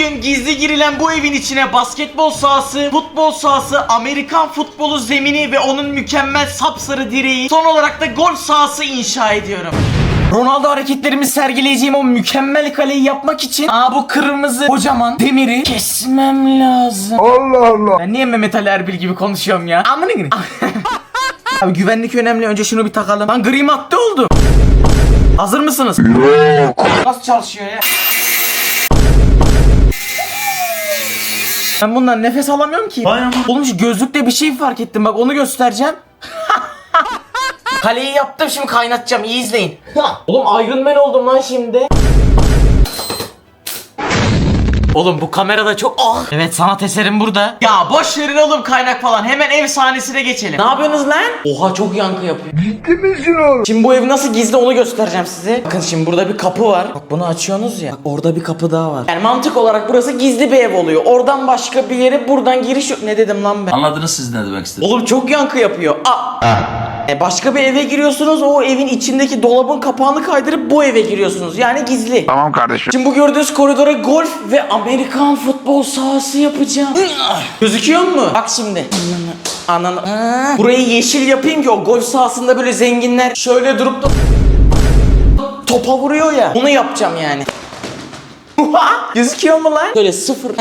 Bugün gizli girilen bu evin içine basketbol sahası, futbol sahası, Amerikan futbolu zemini ve onun mükemmel sapsarı direği, son olarak da golf sahası inşa ediyorum. Ronaldo hareketlerimi sergileyeceğim o mükemmel kaleyi yapmak için Aa bu kırmızı kocaman demiri kesmem lazım. Allah Allah. Ben niye Mehmet Ali Erbil gibi konuşuyorum ya? Amına gireyim. Abi güvenlik önemli. Önce şunu bir takalım. Lan gri madde oldu. Hazır mısınız? Yok. Nasıl çalışıyor ya? Ben bundan nefes alamıyorum ki. Oğlum şu gözlükte bir şey fark ettim. Bak onu göstereceğim. Kaleyi yaptım şimdi kaynatacağım. İyi izleyin. Oğlum Iron Man oldum lan şimdi. Oğlum bu kamerada çok ah. Evet sanat eserim burada. Ya boş verin oğlum kaynak falan. Hemen ev sahnesine geçelim. Ne yapıyorsunuz lan? Oha çok yankı yapıyor. Ciddi misin oğlum? Şimdi bu ev nasıl gizli onu göstereceğim size. Bakın şimdi burada bir kapı var. Bak bunu açıyorsunuz ya. Bak orada bir kapı daha var. Yani mantık olarak burası gizli bir ev oluyor. Oradan başka bir yere buradan giriş yok. Ne dedim lan ben? Anladınız siz ne demek istediğimi. Oğlum çok yankı yapıyor. Aa. E, başka bir eve giriyorsunuz. O evin içindeki dolabın kapağını kaydırıp bu eve giriyorsunuz. Yani gizli. Tamam kardeşim. Şimdi bu gördüğünüz koridora golf ve Amerikan futbol sahası yapacağım. Gözüküyor mu? Bak şimdi. Ananı. Ananı. Burayı yeşil yapayım ki o golf sahasında böyle zenginler şöyle durup da topa vuruyor ya. Onu yapacağım yani. Gözüküyor mu lan? Böyle sıfır.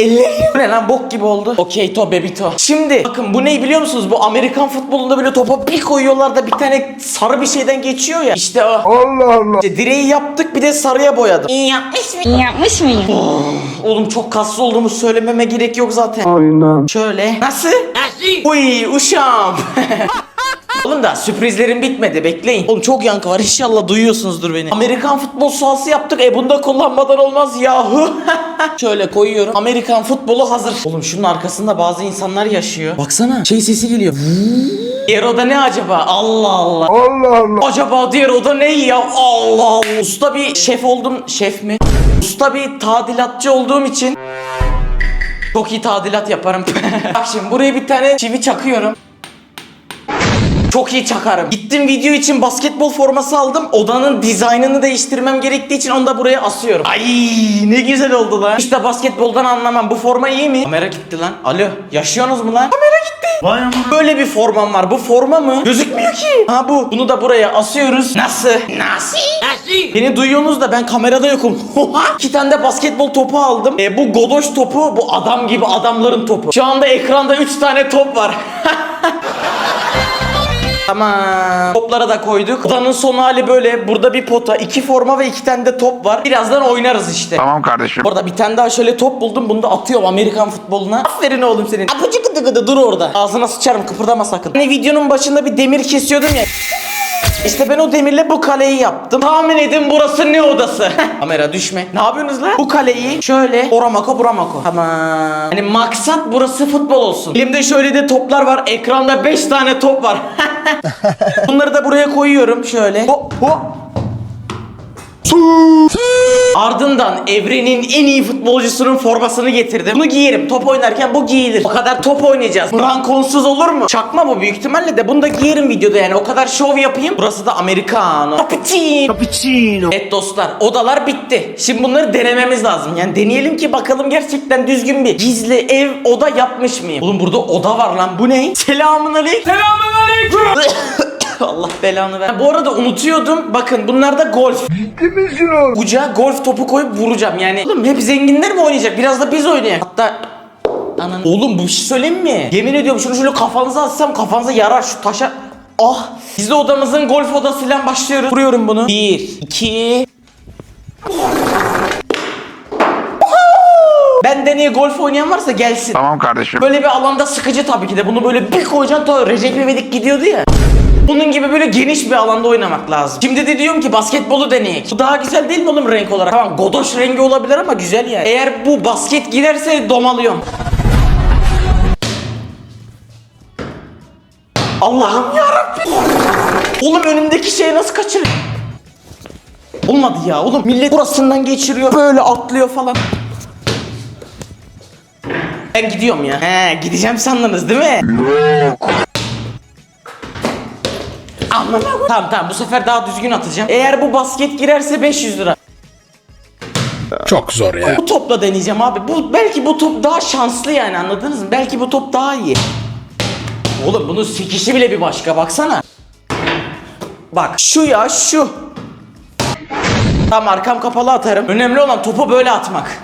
Ellerim. Ne lan bok gibi oldu. Okey to bebito. Şimdi bakın bu ne biliyor musunuz? Bu Amerikan futbolunda böyle topa bir koyuyorlar da bir tane sarı bir şeyden geçiyor ya. İşte o. Allah Allah. İşte direği yaptık bir de sarıya boyadım. İyi yapmış mı? İyi yapmış mıyım? Oğlum çok kaslı olduğumu söylememe gerek yok zaten. Aynen. Şöyle. Nasıl? Nasıl? Uy uşağım. Oğlum da sürprizlerim bitmedi bekleyin. Oğlum çok yankı var inşallah duyuyorsunuzdur beni. Amerikan futbol sahası yaptık e bunda kullanmadan olmaz yahu. Şöyle koyuyorum. Amerikan futbolu hazır. Oğlum şunun arkasında bazı insanlar yaşıyor. Baksana şey sesi geliyor. Diğer oda ne acaba? Allah Allah. Allah Allah. Acaba diğer oda ne ya? Allah Allah. Usta bir şef oldum. Şef mi? Usta bir tadilatçı olduğum için çok iyi tadilat yaparım. Bak şimdi buraya bir tane çivi çakıyorum. Çok iyi çakarım. Gittim video için basketbol forması aldım. Odanın dizaynını değiştirmem gerektiği için onu da buraya asıyorum. Ay ne güzel oldu lan. İşte basketboldan anlamam. Bu forma iyi mi? Kamera gitti lan. Alo yaşıyorsunuz mu lan? Kamera gitti. Vay amına. Böyle bir formam var. Bu forma mı? Gözükmüyor ki. Ha bu. Bunu da buraya asıyoruz. Nasıl? Nasıl? Nasıl? Beni duyuyorsunuz da ben kamerada yokum. İki tane de basketbol topu aldım. E, bu godoş topu bu adam gibi adamların topu. Şu anda ekranda 3 tane top var. Tamam. Toplara da koyduk. Odanın son hali böyle. Burada bir pota, iki forma ve iki tane de top var. Birazdan oynarız işte. Tamam kardeşim. Orada bir tane daha şöyle top buldum. Bunu da atıyorum Amerikan futboluna. Aferin oğlum senin. Apıcı gıdı gıdı dur orada. Ağzına sıçarım kıpırdama sakın. Hani videonun başında bir demir kesiyordum ya. İşte ben o demirle bu kaleyi yaptım. Tahmin edin burası ne odası? Kamera düşme. Ne yapıyorsunuz lan? Bu kaleyi şöyle oramako buramako. Tamam. Hani maksat burası futbol olsun. Elimde şöyle de toplar var. Ekranda 5 tane top var. Bunları da buraya koyuyorum şöyle. Hop hop. Ardından evrenin en iyi futbolcusunun formasını getirdim. Bunu giyerim. Top oynarken bu giyilir. O kadar top oynayacağız. Brankonsuz olur mu? Çakma bu büyük ihtimalle de bunu da giyerim videoda yani. O kadar şov yapayım. Burası da Americano. Cappuccino. Cappuccino. Evet dostlar odalar bitti. Şimdi bunları denememiz lazım. Yani deneyelim ki bakalım gerçekten düzgün bir gizli ev oda yapmış mıyım? Oğlum burada oda var lan. Bu ne? Selamun aleyküm. Selamun aleyküm. Allah belanı ver. Bu arada unutuyordum. Bakın bunlar da golf. Ciddi misin oğlum? Uca golf topu koyup vuracağım yani. Oğlum hep zenginler mi oynayacak? Biraz da biz oynayalım. Hatta Anan. Oğlum bu bir şey söyleyeyim mi? Yemin ediyorum şunu şöyle kafanıza atsam kafanıza yarar şu taşa. Ah. Biz de odamızın golf odasıyla başlıyoruz. Vuruyorum bunu. Bir, iki. Benden iyi golf oynayan varsa gelsin. Tamam kardeşim. Böyle bir alanda sıkıcı tabii ki de. Bunu böyle bir koyacaksın. ta Recep İvedik gidiyordu ya. Bunun gibi böyle geniş bir alanda oynamak lazım. Şimdi de diyorum ki basketbolu deneyek. Bu daha güzel değil mi oğlum renk olarak? Tamam godoş rengi olabilir ama güzel yani. Eğer bu basket girerse domalıyorum. Allah'ım yarabbim. Oğlum önümdeki şeyi nasıl kaçır? Olmadı ya oğlum millet burasından geçiriyor böyle atlıyor falan. Ben gidiyorum ya. He gideceğim sandınız değil mi? Yok. Tamam tamam bu sefer daha düzgün atacağım. Eğer bu basket girerse 500 lira. Çok zor ya. Bu topla deneyeceğim abi. Bu belki bu top daha şanslı yani anladınız mı? Belki bu top daha iyi. Oğlum bunun sekişi bile bir başka baksana. Bak şu ya şu. Tamam arkam kapalı atarım. Önemli olan topu böyle atmak.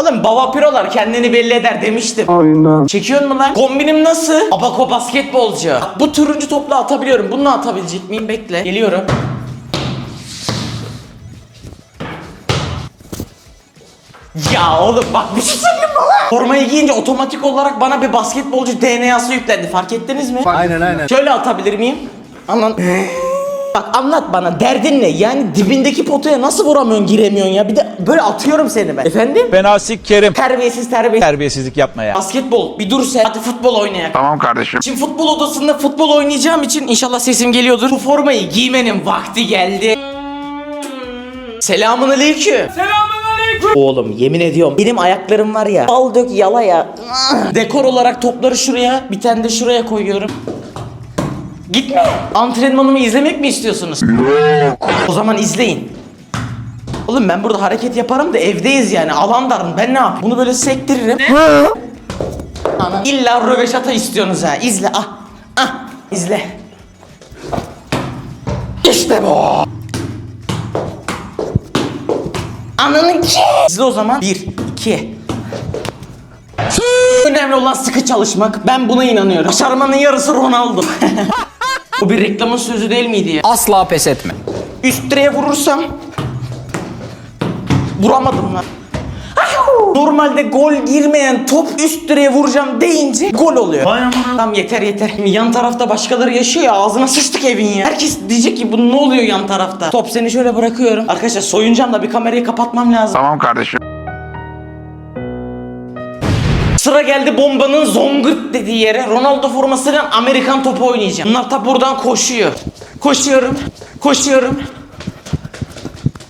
Oğlum baba pirolar kendini belli eder demiştim. Aynen. Çekiyor mu lan? Kombinim nasıl? Abako basketbolcu. Bak, bu turuncu topla atabiliyorum. Bununla atabilecek miyim? Bekle. Geliyorum. Ya oğlum bak bir şey söyleyeyim lan? Formayı giyince otomatik olarak bana bir basketbolcu DNA'sı yüklendi. Fark ettiniz mi? Aynen aynen. Şöyle atabilir miyim? Anlan. Bak anlat bana derdin ne? Yani dibindeki potaya nasıl vuramıyorsun giremiyorsun ya? Bir de böyle atıyorum seni ben. Efendim? Fenasik Kerim. Terbiyesiz terbiyesiz. Terbiyesizlik yapma ya. Basketbol bir dur sen. Hadi futbol oynayalım. Tamam kardeşim. Şimdi futbol odasında futbol oynayacağım için inşallah sesim geliyordur. Bu formayı giymenin vakti geldi. Selamun aleyküm. Oğlum yemin ediyorum benim ayaklarım var ya al dök yala ya. Dekor olarak topları şuraya bir tane de şuraya koyuyorum. Gitme. Antrenmanımı izlemek mi istiyorsunuz? O zaman izleyin. Oğlum ben burada hareket yaparım da evdeyiz yani alan darım ben ne yapayım? Bunu böyle sektiririm. Ana. İlla röveşata istiyorsunuz ha. İzle ah. Ah. İzle. İşte bu. Ananın ki. İzle o zaman. Bir, iki. Önemli olan sıkı çalışmak. Ben buna inanıyorum. Başarmanın yarısı Ronaldo. Bu bir reklamın sözü değil miydi ya? Asla pes etme. Üst direğe vurursam vuramadım lan. Normalde gol girmeyen top üst direğe vuracağım deyince gol oluyor. Tamam yeter yeter. Şimdi yan tarafta başkaları yaşıyor ya ağzına sıçtık evin ya. Herkes diyecek ki bu ne oluyor yan tarafta? Top seni şöyle bırakıyorum. Arkadaşlar soyunacağım da bir kamerayı kapatmam lazım. Tamam kardeşim. Sıra geldi bombanın zongırt dediği yere Ronaldo formasıyla Amerikan topu oynayacağım. Bunlar ta buradan koşuyor. Koşuyorum. Koşuyorum.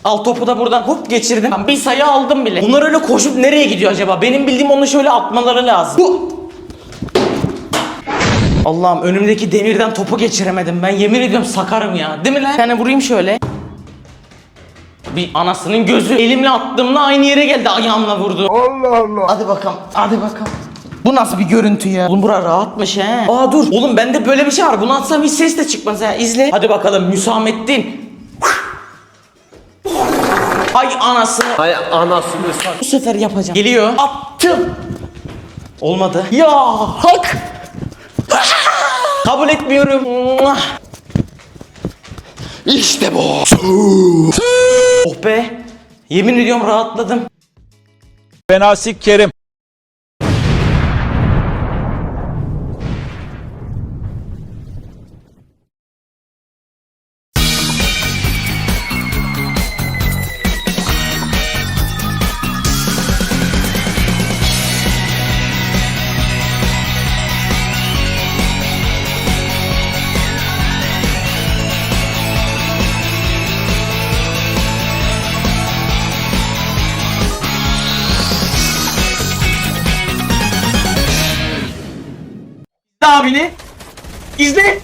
Al topu da buradan hop geçirdim. Ben bir sayı aldım bile. Bunlar öyle koşup nereye gidiyor acaba? Benim bildiğim onu şöyle atmaları lazım. Bu. Allah'ım önümdeki demirden topu geçiremedim. Ben yemin ediyorum sakarım ya. Değil mi lan? Bir tane vurayım şöyle. Bir anasının gözü. Elimle attığımla aynı yere geldi ayağımla vurdu. Allah Allah. Hadi bakalım. Hadi bakalım. Bu nasıl bir görüntü ya? Oğlum bura rahatmış he. Aa dur. Oğlum bende böyle bir şey var. Bunu atsam hiç ses de çıkmaz ha. İzle. Hadi bakalım Müsamettin. Hay anasını. Hay anasını Bu sefer yapacağım. Geliyor. Attım. Olmadı. Ya hak. Kabul etmiyorum. İşte bu. Oh be. Yemin ediyorum rahatladım. Fenasik Kerim. Abini. İzle.